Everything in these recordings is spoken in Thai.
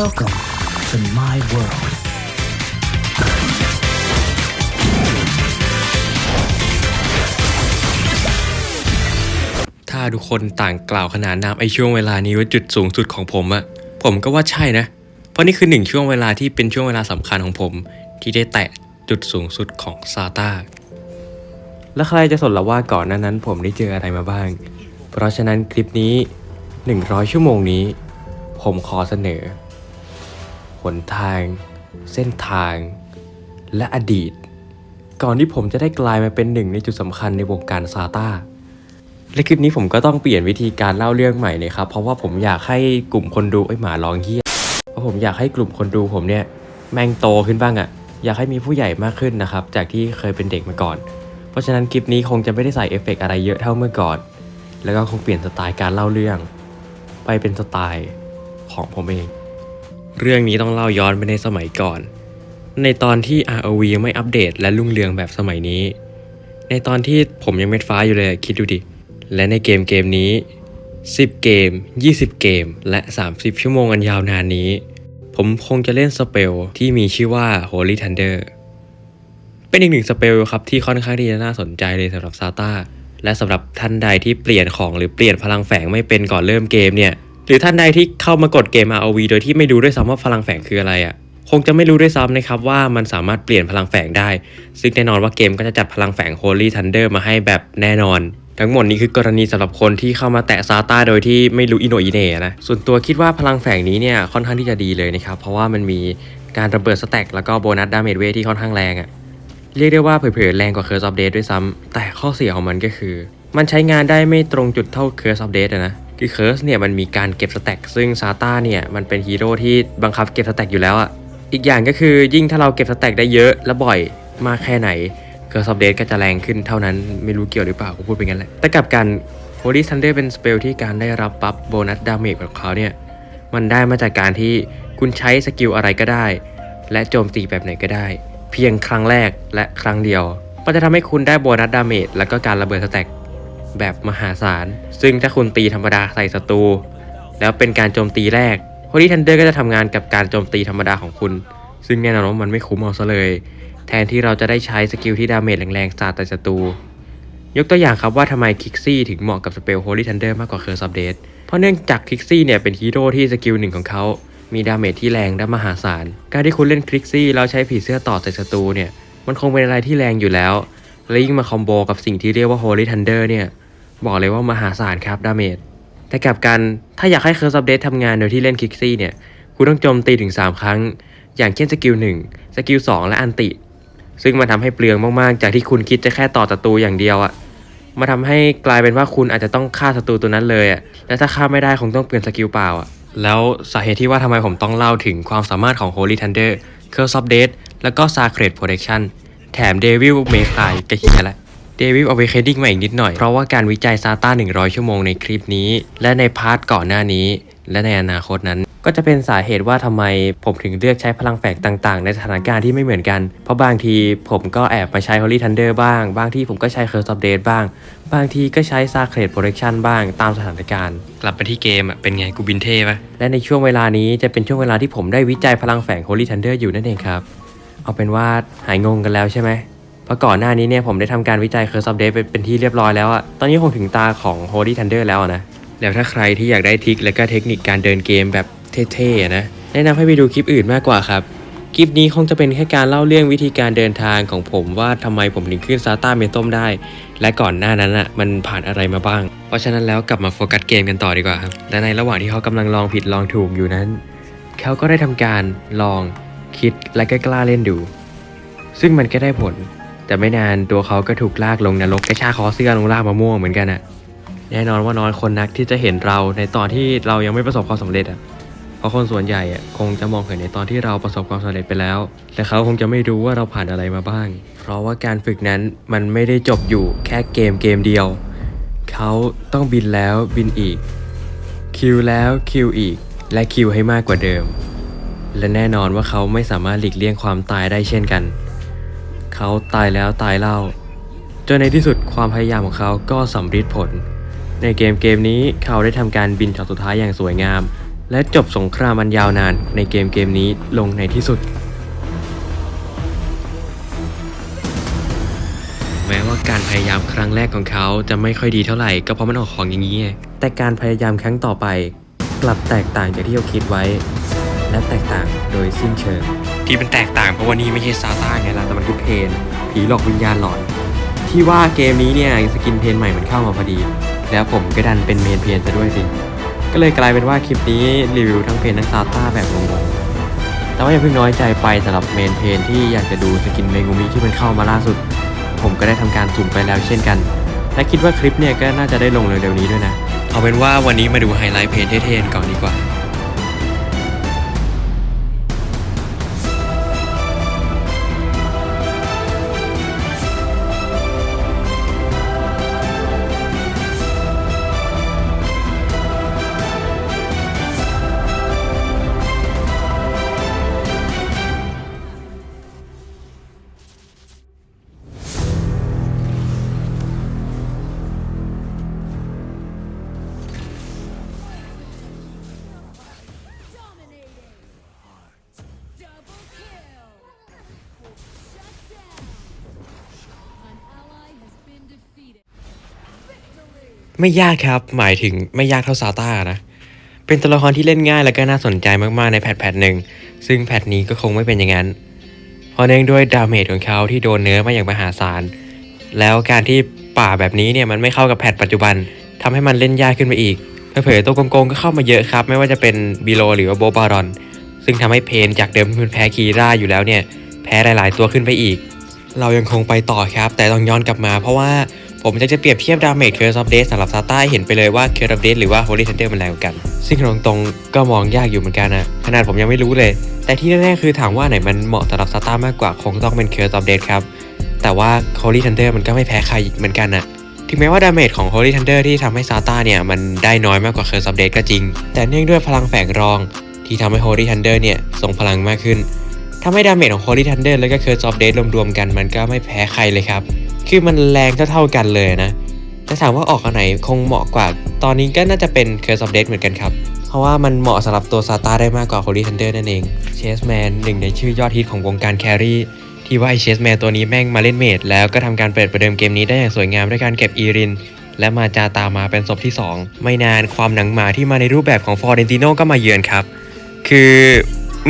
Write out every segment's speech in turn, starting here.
Welcome to my world. ถ้าทุกคนต่างกล่าวขนานนามไอช่วงเวลานี้ว่าจุดสูงสุดของผมอะผมก็ว่าใช่นะ เพราะนี่คือหนึ่งช่วงเวลาที่เป็นช่วงเวลาสำคัญของผม ที่ได้แตะจุดสูงสุดของซาตาแล้วใครจะสนละว่าก่อนหน้านั้น ผมได้เจออะไรมาบ้าง เพราะฉะนั้นคลิปนี้ 100 ชั่วโมงนี้ ผมขอเสนอ หนทาง เส้นทาง และอดีต ก่อนที่ผมจะได้กลายมาเป็นหนึ่งในจุดสำคัญในวงการซาตาและคลิปนี้ผมก็ต้องเปลี่ยนวิธีการเล่าเรื่องใหม่เลยครับ เพราะว่าผมอยากให้กลุ่มคนดูไอ้หมาร้องเฮี้ยเพราะผมอยากให้กลุ่มคนดูผมเนี่ยแม่งโตขึ้นบ้างอะ่ะ อยากให้มีผู้ใหญ่มากขึ้นนะครับ จากที่เคยเป็นเด็กมาก่อน เพราะฉะนั้นคลิปนี้คงจะไม่ได้ใส่เอฟเฟกต์อะไรเยอะเท่าเมื่อก่อน แล้วก็คงเปลี่ยนสไตล์การเล่าเรื่อง ไปเป็นสไตล์ของผมเอง เรื่องนี้ต้องเล่าย้อนไปในสมัยก่อน ในตอนที่ ROV ยังไม่อัปเดตและรุ่งเรืองแบบสมัยนี้ ในตอนที่ผมยังเม็ดฟ้าอยู่เลยคิดดูดิ และในเกมเกมนี้ 10 เกม 20 เกม และ 30 ชั่วโมงอันยาวนานนี้ ผมคงจะเล่นสเปลที่มีชื่อว่า Holy Thunder เป็นอีกหนึ่งสเปลครับที่ค่อนข้างที่จะน่าสนใจเลยสำหรับซาตาและสำหรับท่านใดที่เปลี่ยนของหรือเปลี่ยนพลังแฝงไม่เป็นก่อนเริ่มเกมเนี่ย รือท่านใดที่เข้ามากดเกม ROV โดยที่ไม่รู้ด้วยซ้ำว่าพลังแฝงคืออะไรอะ่ะคงจะไม่รู้ด้วยซ้ำนะครับว่ามันสามารถเปลี่ยนพลังแฝงได้ ซึ่งแน่นอนว่าเกมก็จะจัดพลังแฝง Holy Thunder มาให้แบบแน่นอน ทั้งหมดนี้คือกรณีสำหรับคนที่เข้ามาแตะซาตาโดยที่ไม่รู้อินโนอินเน่นะส่วนตัวคิดว่าพลังแฝงนี้เนี่ยค่อนข้างที่จะดีเลยนะครับเพราะว่ามันมีการระเบิดสแต็กแล้วก็โบนัสดาเมจเวทที่ค่อนข้างแรงอะเรียกได้ว่าเผยๆแรงกว่า Curse of Death ด้วยซ้ำแต่ข้อเสียของมันก็คือ มันใช้งานได้ไม่ตรงจุดเท่า Curse of Death อะนะ คือ Curse เนี่ยมันมีการเก็บสแต็กซึ่งซาต้าเนี่ยมันเป็นฮีโร่ที่บังคับเก็บสแต็กอยู่แล้วอะอีกอย่างก็คือยิ่งถ้าเราเก็บสแต็กได้เยอะและบ่อยมากแค่ไหน Curse of Death ก็จะแรงขึ้นเท่านั้นไม่รู้เกี่ยวหรือเปล่าผมพูดไปงั้นแหละแต่กลับกัน Holy Thunder เป็นสเปลที่การได้รับบัฟโบนัสดาเมจของเขาเนี่ยมันได้มาจากการที่คุณใช้สกิลอะไรก็ได้ และโจมตีแบบไหนก็ได้ เพียงครั้งแรกและครั้งเดียว ก็จะทำให้คุณได้โบนัสดาเมจแล้วก็การระเบิดสแต็ก แบบมหาศาล ซึ่งถ้าคุณตีธรรมดาใส่ศัตรูแล้วเป็นการโจมตีแรก Holy Thunder ก็จะทำงานกับการโจมตีธรรมดาของคุณ ซึ่งแน่นอนว่ามันไม่คุ้มเอาซะเลย แทนที่เราจะได้ใช้สกิลที่ดาเมจแรงๆสาดแต่ศัตรูยกตัวอย่างครับว่าทำไมคิกซี่ถึงเหมาะกับสเปล Holy Thunder มากกว่า Curse of Death เพราะเนื่องจากคิกซี่เนี่ยเป็นฮีโร่ที่สกิลหนึ่งของเขา มีดาเมจที่แรงและมหาศาล การที่คุณเล่นคิกซี่แล้วใช้ผีเสื้อต่อใส่ศัตรูเนี่ย มันคงเป็นอะไรที่แรงอยู่แล้ว และยิ่งมาคอมโบกับสิ่งที่เรียกว่า Holy Thunder เนี่ย บอกเลยว่ามหาศาลครับดาเมจแต่กลับกันถ้าอยากให้ Curse of Death ทำงานโดยที่เล่นคิกซี่เนี่ยคุณต้องโจมตีถึง 3 ครั้ง อย่างเช่นสกิล1สกิล2 และอันติ ซึ่งมันทำให้เปลืองมากๆ จากที่คุณคิดจะแค่ต่อศัตรูอย่างเดียวอะมาทำให้กลายเป็นว่าคุณอาจจะต้องฆ่าศัตรูตัวนั้นเลยอะและถ้าฆ่าไม่ได้คงต้องเปลี่ยนสกิลเปล่าอะแล้วสาเหตุที่ว่าทำไมผมต้องเล่าถึงความสามารถของ Holy Thunder Curse of Death แล้วก็ Sacred Protection แถม Devil May Cry ก็เฮียแหละ Devil Awakening มาอีกนิดหน่อย เพราะว่าการวิจัยซาต้า100 ชั่วโมงในคลิปนี้ และในพาร์ทก่อนหน้านี้ และในอนาคตนั้น ก็จะเป็นสาเหตุว่าทำไมผมถึงเลือกใช้พลังแฝงต่างๆ ในสถานการณ์ที่ไม่เหมือนกัน เพราะบางทีผมก็แอบมาใช้ Holy Thunder บ้าง บางที่ผมก็ใช้ Curse of Death บ้าง บางทีก็ใช้ Sacred Protection บ้างตามสถานการณ์ กลับไปที่เกมอะเป็นไงกูบินเท่ปะและในช่วงเวลานี้จะเป็นช่วงเวลาที่ผมได้วิจัยพลังแฝง Holy Thunder อยู่นั่นเองครับเอาเป็นว่าหายงงกันแล้วใช่ไหม ราะก่อนหน้านี้เนี่ยผมได้ทำการวิจัย Curse of Death เป็นเป็นที่เรียบร้อยแล้วอะตอนนี้คงถึงตาของ Holy Thunder แล้วนะ แล้วถ้าใครที่อยากได้ทิคและก็เทคนิคการเดินเกมแบบเท่ๆนะ แนะนำให้ไปดูคลิปอื่นมากกว่าครับ คลิปนี้คงจะเป็นแค่การเล่าเรื่องวิธีการเดินทางของผมว่าทำไมผมถึงขึ้นซาต้าเมต้มได้ และก่อนหน้านั้นอะมันผ่านอะไรมาบ้าง เพราะฉะนั้นแล้วกลับมาโฟกัสเกมกันต่อดีกว่าครับ และในระหว่างที่เขากำลังลองผิดลองถูกอยู่นั้น เขาก็ได้ทำการลองคิดและก็กล้าเล่นดู ซึ่งมันก็ได้ผล แต่ไม่นานตัวเขาก็ถูกลากลงนรกกระชากคอเสื้อลงลากมะม่วงเหมือนกันอะแน่นอนว่าน้อยคนนักที่จะเห็นเราในตอนที่เรายังไม่ประสบความสำเร็จอะเพราะคนส่วนใหญ่อะคงจะมองเห็นในตอนที่เราประสบความสำเร็จไปแล้ว แต่เขาคงจะไม่รู้ว่าเราผ่านอะไรมาบ้าง เพราะว่าการฝึกนั้นมันไม่ได้จบอยู่แค่เกมเกมเดียว เขาต้องบินแล้วบินอีก คิวแล้วคิวอีก และคิวให้มากกว่าเดิม และแน่นอนว่าเขาไม่สามารถหลีกเลี่ยงความตายได้เช่นกัน เขาตายแล้วตายเล่า จนในที่สุดความพยายามของเขาก็สำเร็จผล ในเกมเกมนี้เขาได้ทำการบินช็อตสุดท้ายอย่างสวยงาม และจบสงครามอันยาวนานในเกมเกมนี้ลงในที่สุด แม้ว่าการพยายามครั้งแรกของเขาจะไม่ค่อยดีเท่าไหร่ก็เพราะมันออกของอย่างนี้ไงแต่การพยายามครั้งต่อไป กลับแตกต่างจากที่เขาคิดไว้ และแตกต่างโดยสิ้นเชิง ที่มันแตกต่างเพราะว่านี่ไม่ใช่ซาต้าไงล่ะแต่มันคือเพนผีหลอกวิญญาณหลอน ที่ว่าเกมนี้เนี่ยสกินเพนใหม่มันเข้ามาพอดี แล้วผมก็ดันเป็นเมนเพนซะด้วยสิก็เลยกลายเป็นว่าคลิปนี้รีวิวทั้งเพนทั้งซาต้าแบบงงๆแต่ว่าอย่าเพิ่งน้อยใจไปสำหรับเมนเพนที่อยากจะดูสกินเมงูมิที่มันเข้ามาล่าสุด ผมก็ได้ทำการสุ่มไปแล้วเช่นกัน และคิดว่าคลิปเนี่ยก็น่าจะได้ลงเร็วๆนี้ด้วยนะ เอาเป็นว่าวันนี้มาดูไฮไลท์เพนเท่ๆก่อนดีกว่า ไม่ยากครับ หมายถึงไม่ยากเท่าซาต้านะ เป็นตัวละครที่เล่นง่ายและก็น่าสนใจมากๆในแพทแพทหนึ่ง ซึ่งแพทนี้ก็คงไม่เป็นอย่างนั้น เพราะเนื่องด้วยดาเมจของเขาที่โดนเนื้อมาอย่างมหาศาล แล้วการที่ป่าแบบนี้เนี่ยมันไม่เข้ากับแพทปัจจุบันทำให้มันเล่นยากขึ้นไปอีกเผยๆตัวโกงๆก็เข้ามาเยอะครับ ไม่ว่าจะเป็นบิโลหรือว่าโบบารอน ซึ่งทำให้เพนจากเดิมที่มันแพ้คีร่าอยู่แล้วเนี่ยแพ้หลายๆ ตัวขึ้นไปอีก เรายังคงไปต่อครับ แต่ต้องย้อนกลับมาเพราะว่า ผมจะจะเปรียบเทียบดาเมจเคอร์ซอฟเดสสำหรับซาต้าให้เห็นไปเลยว่าเคอร์ซอฟเดสหรือว่าโฮลี่ทันเดอร์มันแรงกัน ซึ่งตรงๆก็มองยากอยู่เหมือนกันนะขนาดผมยังไม่รู้เลย แต่ที่แน่ๆคือถามว่าไหนมันเหมาะสำหรับซาต้ามากกว่าคงต้องเป็นเคอร์ซอฟเดสครับแต่ว่า Holy Thunder มันก็ไม่แพ้ใครเหมือนกันนะถึงแม้ว่าดาเมจของ Holy Thunder ที่ทำให้ซาต้าเนี่ย มันได้น้อยมากกว่า Curse of Death ก็จริง แต่เนื่องด้วยพลังแฝงรอง ที่ทำให้ Holy Thunder เนี่ยทรงพลังมากขึ้นทำให้ดาเมจของ Holy Thunder แล้วก็ Curse of Death รวมๆกันมันก็ไม่แพ้ใครเลยครับ คือมันแรงเท่าๆกันเลยนะแต่ถามว่าออกอันไหนคงเหมาะกว่า ตอนนี้ก็น่าจะเป็น Curse of Death เหมือนกันครับ เพราะว่ามันเหมาะสำหรับตัวซาตาได้มากกว่า Holy Thunder นั่นเอง Chase Man หนึ่งในชื่อยอดฮิตของวงการแครี่ที่ว่าไอเชสแมนตัวนี้แม่งมาเล่นเมดแล้วก็ทำการเปิดประเดิมเกมนี้ได้อย่างสวยงามด้วยการเก็บอีริน และมาจาตามมาเป็นศพที่ 2 ไม่นานความหนังหมาที่มาในรูปแบบของฟอร์เรนติโนก็มาเยือนครับ คือ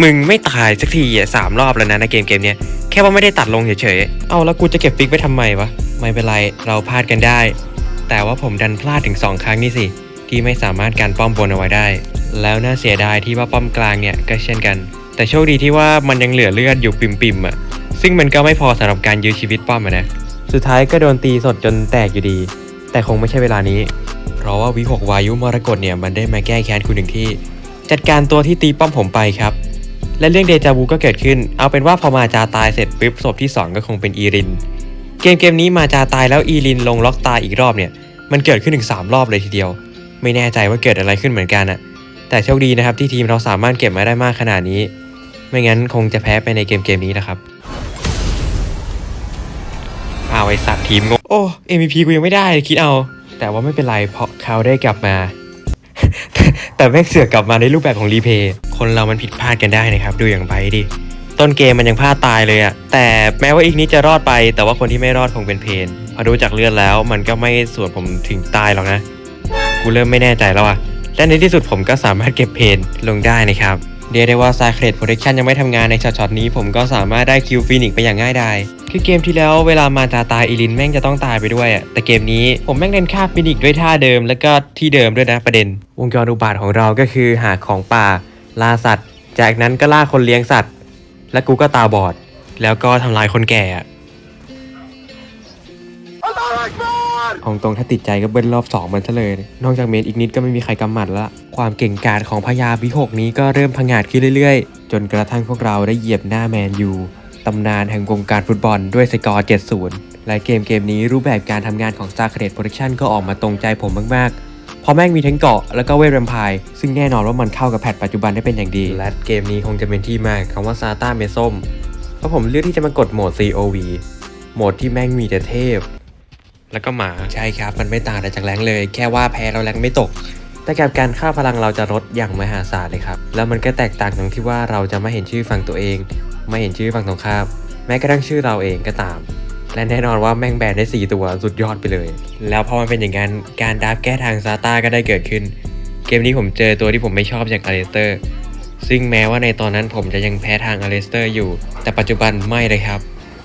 มึงไม่ตายสักทีสามรอบแล้วนะในเกมเกมเนี้ยแค่ว่าไม่ได้ตัดลงเฉย เอาแล้วกูจะเก็บฟิกไว้ทำไมวะ ไม่เป็นไร เราพลาดกันได้ แต่ว่าผมดันพลาดถึง 2 ครั้งนี่สิ ที่ไม่สามารถการป้อมบนเอาไว้ได้ แล้วน่าเสียดายที่ว่าป้อมกลางเนี่ยก็เช่นกัน แต่โชคดีที่ว่ามันยังเหลือเลือดอยู่ปิ่มๆอะ ซึ่งมันก็ไม่พอสำหรับการยื้อชีวิตป้อมอะนะ สุดท้ายก็โดนตีสดจนแตกอยู่ดี แต่คงไม่ใช่เวลานี้ เพราะว่าวิหกวายุมรกตเนี่ยมันได้มาแก้แค้นคุณหนึ่งที่ จัดการตัวที่ตีป้อมผมไปครับ และเรื่องเดจาวูก็เกิดขึ้น เอาเป็นว่าพอมาจาตายเสร็จปุ๊บศพที่ 2 ก็คงเป็นอีริน เกมเกมนี้มาจาตายแล้วอีรินลงล็อกตายอีกรอบเนี่ย มันเกิดขึ้นถึง 3 รอบเลยทีเดียว ไม่แน่ใจว่าเกิดอะไรขึ้นเหมือนกันอะแต่โชคดีนะครับที่ทีมเราสามารถเก็บมาได้มากขนาดนี้ ไม่งั้นคงจะแพ้ไปในเกมเกมนี้นะครับเอาไอสัตว์ทีมงโอ้ MVP กูยังไม่ได้คิดเอา แต่ว่าไม่เป็นไรเพราะเขาได้กลับมา แต่แม่งเสือกกลับมาในรูปแบบของรีเพย์คนเรามันผิดพลาดกันได้นะครับดูอย่างไปดิ ต้นเกมมันยังพลาดตายเลยอะแต่แม้ว่าอีกนี้จะรอดไป แต่ว่าคนที่ไม่รอดคงเป็นเพนพอดูจากเลือดแล้วมันก็ไม่ส่วนผมถึงตายหรอกนะ กูเริ่มไม่แน่ใจแล้วอะและในที่สุดผมก็สามารถเก็บเพนลงได้นะครับเรียกได้ว่า Sacred Protection ยังไม่ทำงานในช็อตๆนี้ ผมก็สามารถได้คิวฟีนิกไปอย่างง่ายดาย คือเกมที่แล้วเวลามาจาตายอีลินแม่งจะต้องตายไปด้วยอะแต่เกมนี้ผมแม่งเล่นฆ่าฟีนิกด้วยท่าเดิมแล้วก็ที่เดิมด้วยนะประเด็น วงจรอุบาทของเราก็คือหาของป่าล่าสัตว์ จากนั้นก็ล่าคนเลี้ยงสัตว์ และกูก็ตาบอด แล้วก็ทำลายคนแก่อะของตรงถ้าติดใจก็เบิ้ลรอบ2มันซะเลย นอกจากเมนอีกนิดก็ไม่มีใครกำหมัดละ ความเก่งกาจของพญาวิหกนี้ก็เริ่มพังงาดขึ้นเรื่อยๆ จนกระทั่งพวกเราได้เหยียบหน้าแมนยู ตำนานแห่งวงการฟุตบอลด้วยสกอร์ 7-0 และเกมเกมนี้รูปแบบการทำงานของ s t a r c r e d Protection ก็ออกมาตรงใจผมมาก ๆพราะแม่งมีทั้งเกาะแล้วก็เวทแวมไพร์ซึ่งแน่นอนว่ามันเข้ากับแพทปัจจุบันได้เป็นอย่างดี และเกมนี้คงจะเป็นที่มาคำว่าซาต้าเมส้ม เพราะผมเลือกที่จะมากดโหมด COV โหมดที่แม่งมีแต่เทพ แล้วก็หมา ใช่ครับ มันไม่ต่างอะไรจากแรงเลย แค่ว่าแพ้เราแรงไม่ตก แต่กับการค่าพลังเราจะลดอย่างมหาศาลเลยครับ แล้วมันก็แตกต่างตรงที่ว่าเราจะไม่เห็นชื่อฝั่งตัวเอง ไม่เห็นชื่อฝั่งตรงข้ามแม้กระทั่งชื่อเราเองก็ตาม และแน่นอนว่าแม่งแบนได้ 4 ตัวสุดยอดไปเลย แล้วพอมันเป็นอย่างนั้นการดับแก้ทางซาต้าก็ได้เกิดขึ้น เกมนี้ผมเจอตัวที่ผมไม่ชอบจากอาเลสเตอร์ ซึ่งแม้ว่าในตอนนั้นผมจะยังแพ้ทางอาเลสเตอร์อยู่ แต่ปัจจุบันไม่เลยครับ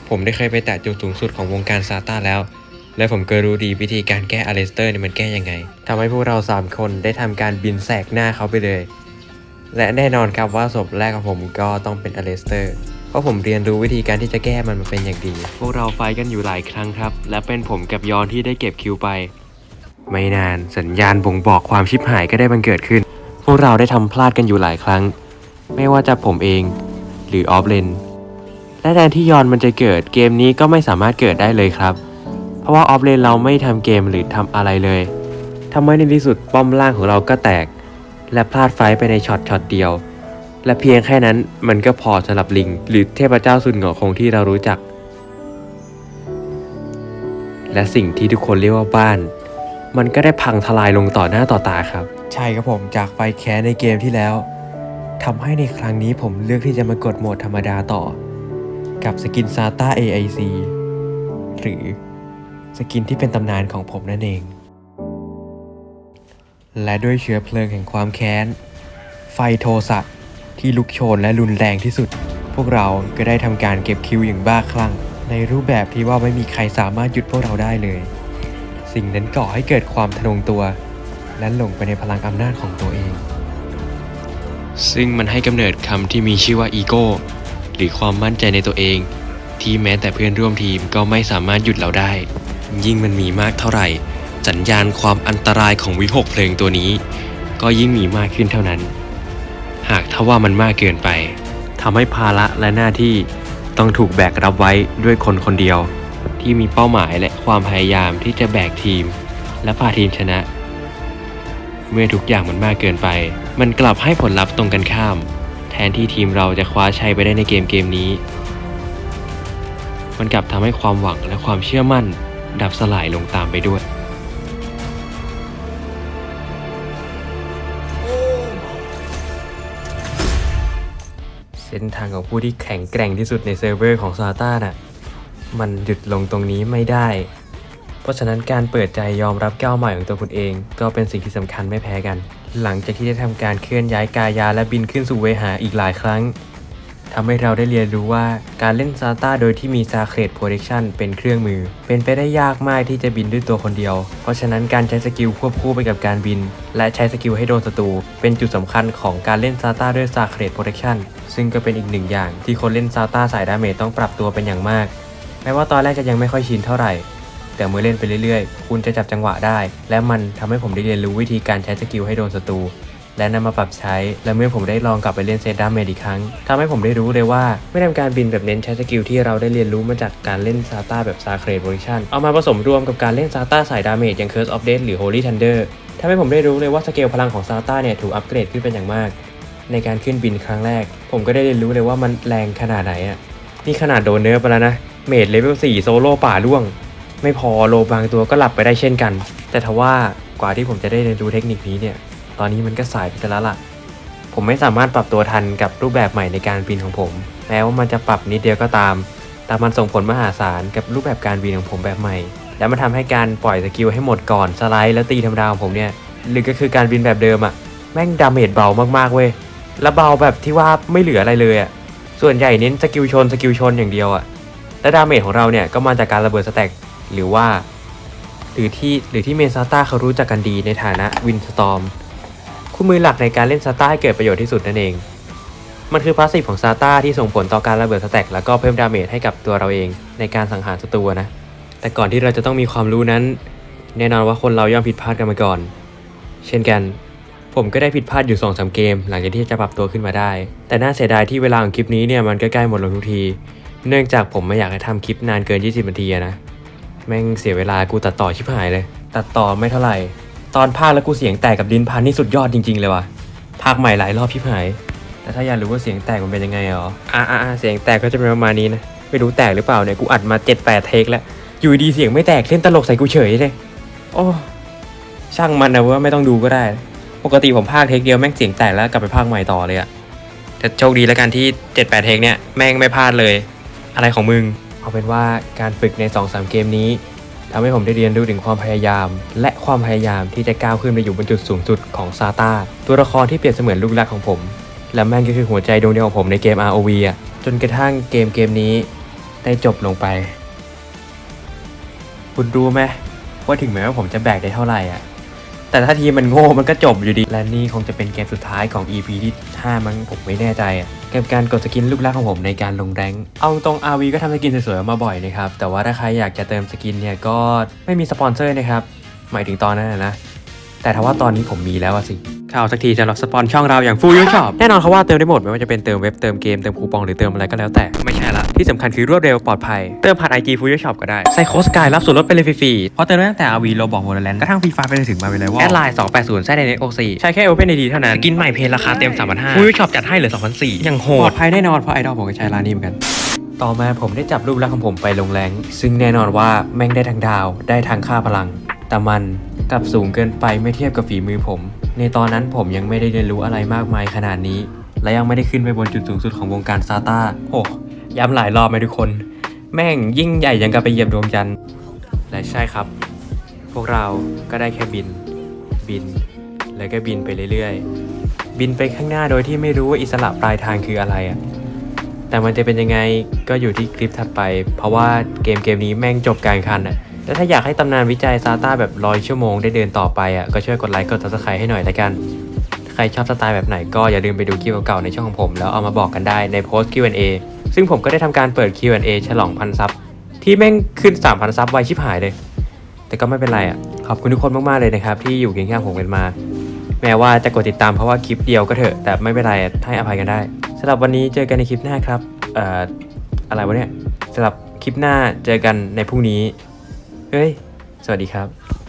ผมได้เคยไปแตะจุดสูงสุดของวงการซาต้าแล้วและผมก็รู้ดีวิธีการแก้อาเลสเตอร์นี่มันแก้ยังไงทำให้พวกเรา 3 คนได้ทำการบินแสกหน้าเขาไปเลย และแน่นอนครับว่าศพแรกของผมก็ต้องเป็นอเลสเตอร์เพราะผมเรียนรู้วิธีการที่จะแก้มันมาเป็นอย่างดี พวกเราไฟท์กันอยู่หลายครั้งครับ และเป็นผมกับยอนที่ได้เก็บคิวไป ไม่นานสัญญาณบ่งบอกความชิบหายก็ได้บังเกิดขึ้น พวกเราได้ทำพลาดกันอยู่หลายครั้ง ไม่ว่าจะผมเอง หรือออฟเลนและแทนที่ยอนมันจะเกิดเกมนี้ก็ไม่สามารถเกิดได้เลยครับ เพราะว่าออฟเลนเราไม่ทำเกมหรือทำอะไรเลยทำให้ในที่สุดป้อมล่างของเราก็แตก และพลาดไฟไปในช็อตช็อตเดียว และเพียงแค่นั้นมันก็พอสำหรับลิง หรือเทพเจ้าสุดเหงาคงที่เรารู้จัก และสิ่งที่ทุกคนเรียกว่าบ้าน มันก็ได้พังทลายลงต่อหน้าต่อตาครับ ใช่ครับผมจากไฟแค้นในเกมที่แล้วทำให้ในครั้งนี้ผมเลือกที่จะมากดโหมดธรรมดาต่อ กับสกินซาต้า AIC หรือสกินที่เป็นตำนานของผมนั่นเอง และด้วยเชื้อเพลิงแห่งความแค้น ไฟโทสะที่ลุกโชนและรุนแรงที่สุด พวกเราก็ได้ทำการเก็บคิวอย่างบ้าคลั่ง ในรูปแบบที่ว่าไม่มีใครสามารถหยุดพวกเราได้เลย สิ่งนั้นก่อให้เกิดความทะนงตัว และหลงไปในพลังอำนาจของตัวเอง ซึ่งมันให้กำเนิดคำที่มีชื่อว่าอีโก้หรือความมั่นใจในตัวเอง ที่แม้แต่เพื่อนร่วมทีมก็ไม่สามารถหยุดเราได้ ยิ่งมันมีมากเท่าไหร่ สัญญาณความอันตรายของวิหกเพลิงตัวนี้ ก็ยิ่งมีมากขึ้นเท่านั้น หากถ้าว่ามันมากเกินไปทำให้ภาระและหน้าที่ต้องถูกแบกรับไว้ด้วยคนคนเดียว ที่มีเป้าหมายและความพยายามที่จะแบกทีม และพาทีมชนะ เมื่อทุกอย่างมันมากเกินไป มันกลับให้ผลลัพธ์ตรงกันข้าม แทนที่ทีมเราจะคว้าชัยไปได้ในเกมเกมนี้ มันกลับทำให้ความหวังและความเชื่อมั่น ดับสลายลงตามไปด้วย นทางของผู้ที่แข็งแกร่งที่สุดในเซิร์ฟเวอร์ของซาต้าน่ะ มันหยุดลงตรงนี้ไม่ได้ เพราะฉะนั้นการเปิดใจยอมรับก้าวใหม่ของตัวคุณเอง ก็เป็นสิ่งที่สำคัญไม่แพ้กัน หลังจากที่ได้ทำการเคลื่อนย้ายกายาและบินขึ้นสู่เวหาอีกหลายครั้ง ทำให้เราได้เรียนรู้ว่าการเล่นซาต้าโดยที่มีซาเครดโปรเ c ชันเป็นเครื่องมือ เป็นไปได้ยากมากที่จะบินด้วยตัวคนเดียว เพราะฉะนั้นการใช้สกิลควบคู่ไปกับการบิน และใช้สกิลให้โดนศัตรูเป็นจุดสำคัญของการเล่นซาต้าด้วยซาเครดโปรเ c ชันซึ่งก็เป็นอีกหนึ่งอย่างที่คนเล่นซาต้าสายดาเมจต้องปรับตัวเป็นอย่างมากแม้ว่าตอนแรกจะยังไม่ค่อยชินเท่าไหร่แต่เมื่อเล่นไปเรื่อยๆ คุณจะจับจังหวะได้ และมันทำให้ผมได้เรียนรู้วิธีการใช้สกิลให้โดนศัตรู และนำมาปรับใช้ และเมื่อผมได้ลองกลับไปเล่นเซตดาเมจอีกครั้งทำให้ผมได้รู้เลยว่าไม่ทำการบินแบบเน้นใช้สกิลที่เราได้เรียนรู้มาจากการเล่นซาต้าแบบซาเครดโพซิชันเอามาผสมรวมกับการเล่นซาต้าสายดาเมจอย่าง Curse of Death หรือ Holy Thunder ทำให้ผมได้รู้เลยว่าสเกลพลังของซาต้าเนี่ยถูกอัปเกรดขึ้นเป็นอย่างมาก ในการขึ้นบินครั้งแรก ผมก็ได้เรียนรู้เลยว่ามันแรงขนาดไหนอะนี่ขนาดโดนเนิร์ฟไปแล้วนะ เมจเลเวล4โซโล่ป่าล่วง ไม่พอโลบางตัวก็หลับไปได้เช่นกัน แต่ทว่ากว่าที่ผมจะได้เรียนรู้เทคนิคนี้เนี่ย ตอนนี้มันก็สายไปแล้วล่ะ ผมไม่สามารถปรับตัวทันกับรูปแบบใหม่ในการบินของผม แม้ว่ามันจะปรับนิดเดียวก็ตาม แต่มันส่งผลมหาศาลกับรูปแบบการบินของผมแบบใหม่ แล้วมันทำให้การปล่อยสกิลให้หมดก่อนสไลด์แล้วตีธรรมดาของผมเนี่ย หรือก็คือการบินแบบเดิมอะแม่งดาเมจเบามากๆเว้ย แล้วเบาแบบที่ว่าไม่เหลืออะไรเลยอะส่วนใหญ่เน้นสกิลชนสกิลชนอย่างเดียวอะและดาเมจของเราเนี่ยก็มาจากการระเบิดสแต็กหรือว่าหรือที่หรือที่เมซาต้าเขารู้จักกันดีในฐานะวินสตอม คู่มือหลักในการเล่นซาต้าให้เกิดประโยชน์ที่สุดนั่นเอง มันคือพาสซีฟของซาต้าที่ส่งผลต่อการระเบิดสแต็กแล้วก็เพิ่มดาเมจให้กับตัวเราเองในการสังหารศัตรูนะ แต่ก่อนที่เราจะต้องมีความรู้นั้น แน่นอนว่าคนเราย่อมผิดพลาดกันมาก่อน เช่นกันผมก็ได้ผิดพลาดอยู่2อสเกม หลังจากที่จะปรับตัวขึ้นมาได้ แต่น่าเสียดายที่เวลาของคลิปนี้เนี่ยมันก็ใกล้หมดลงทุกที เนื่องจากผมไม่อยากให้ทำคลิปนานเกิน 20 นาทีนะ แม่งเสียเวลากูตัดต่อชิบหายเลย ตัดต่อไม่เท่าไหร่ ตอนภาคแล้วกูเสียงแตกกับดินพันนี่สุดยอดจริงๆเลยว่ะภาคใหม่หลายรอบชิบหาย แต่ถ้าอยากรู้ว่าเสียงแตกมันเป็นยังไงอ๋ออ่าอ่าเสียงแตกก็จะเป็นประมาณนี้นะไม่รู้แตกหรือเปล่าเนี่ยกูอัดมา7 8เทคแล้วอยู่ดีเสียงไม่แตกเล่นตลกใส่กูเฉยเลยโอ้ช่างมันนะว่าไม่ต้องดูก็ได้ ปกติผมพากย์เทคเดียวแม่งเสียงแตกแล้วกลับไปพากย์ใหม่ต่อเลยอะแต่โชคดีแล้วกันที่7-8เทคเนี่ยแม่งไม่พลาดเลย อะไรของมึง เอาเป็นว่าการฝึกใน2-3เกมนี้ ทำให้ผมได้เรียนรู้ถึงความพยายาม และความพยายามที่จะก้าวขึ้นไปอยู่บนจุดสูงสุดของซาตาตัวละครที่เปรียบเสมือนลูกรักของผม และแม่งก็คือหัวใจดวงเดียวของผมในเกม ROV อะจนกระทั่งเกมเกมนี้ได้จบลงไป คุณรู้ไหมว่าถึงแม้ว่าผมจะแบกได้เท่าไหร่อะ แต่ถ้าทีมมันโง่มันก็จบอยู่ดี และนี่คงจะเป็นเกมสุดท้ายของ EP ที่ 5 มั้งผมไม่แน่ใจอะเกมการกดสกินลูกรักของผมในการลงแรงค์เอาตรง RV ก็ทำสกินสวยๆออกมาบ่อยนะครับ แต่ว่าถ้าใครอยากจะเติมสกินเนี่ยก็ไม่มีสปอนเซอร์นะครับ หมายถึงตอนนั้นนะนะแต่ถ้าว่าตอนนี้ผมมีแล้วอะสิข่าวสักทีสำหรับสปอนช่องเราอย่างฟูยูช็อปแน่นอนเขาว่าเติมได้หมดไม่ว่าจะเป็นเติมเว็บเติมเกมเติมคูปองหรือเติมอะไรก็แล้วแต่ไม่ใช่ละ ที่สำคัญคือรวดเร็วปลอดภัย เติมผ่าน IG ฟูยูช็อปก็ได้ใส่โค้ดสกายรับส่วนลดไปเลยฟรีๆเพราะเติมได้ตั้งแต่ RV โรบอกโมเดลแลนด์กระทั่งฟรีไฟไปจนถึงมาเป็นเลยว่าแอดไลน์280ใช้ใน Net OC ใช้แค่ Open ID เท่านั้นสกินใหม่เพลราคาเต็ม3,500ฟูยูช็อปจัดให้เหลือ2,400ยังโหดปลอดภัยแน่นอนเพราะไอดอลผมก็ใช้ร้านนี้เหมือนกันต่อมาผมได้จับรูปลักษณ์ของผมไปลงแรง ซึ่งแน่นอนว่าแม่งได้ทางดาวได้ทางค่าพลัง แต่มันกลับสูงเกินไปไม่เทียบกับฝีมือผม ในตอนนั้นผมยังไม่ได้เรียนรู้อะไรมากมายขนาดนี้ และยังไม่ได้ขึ้นไปบนจุดสูงสุดของวงการซาตาโอ้ ย้ำหลายรอบไหมทุกคน แม่งยิ่งใหญ่ยังกับไปเหยียบดวงจันทร์และใช่ครับ พวกเราก็ได้แค่บิน บิน แล้วก็บินไปเรื่อยๆ บินไปข้างหน้าโดยที่ไม่รู้ว่าอิสระปลายทางคืออะไรอะแต่มันจะเป็นยังไงก็อยู่ที่คลิปถัดไป เพราะว่าเกมเกมนี้แม่งจบกลารคันอะแล้วถ้าอยากให้ตำนานวิจัยซาต้าแบบร้อยชั่วโมงได้เดินต่อไปอะก็ช่วยกดไลค์กด subscribe ให้หน่อยละกันใครชอบสไตล์แบบไหนก็อย่าลืมไปดูคลิปเก่าๆในช่องของผม แล้วเอามาบอกกันได้ในโพสต์ Q&A ซึ่งผมก็ได้ทำการเปิด Q&A ฉลองพันซับที่แม่งขึ้น 3,000ซับไวชิบหายเลย แต่ก็ไม่เป็นไรอะ ขอบคุณทุกคนมากๆเลยนะครับ ที่อยู่เคียงข้างผมกันมา แม้ว่าจะกดติดตามเพราะว่าคลิปเดียวก็เถอะ แต่ไม่เป็นไรให้อภัยกันได้สำหรับวันนี้เจอกันในคลิปหน้าครับเอ่ออะไรวะเนี่ยสำหรับคลิปหน้าเจอกันในพรุ่งนี้เฮ้ย สวัสดีครับ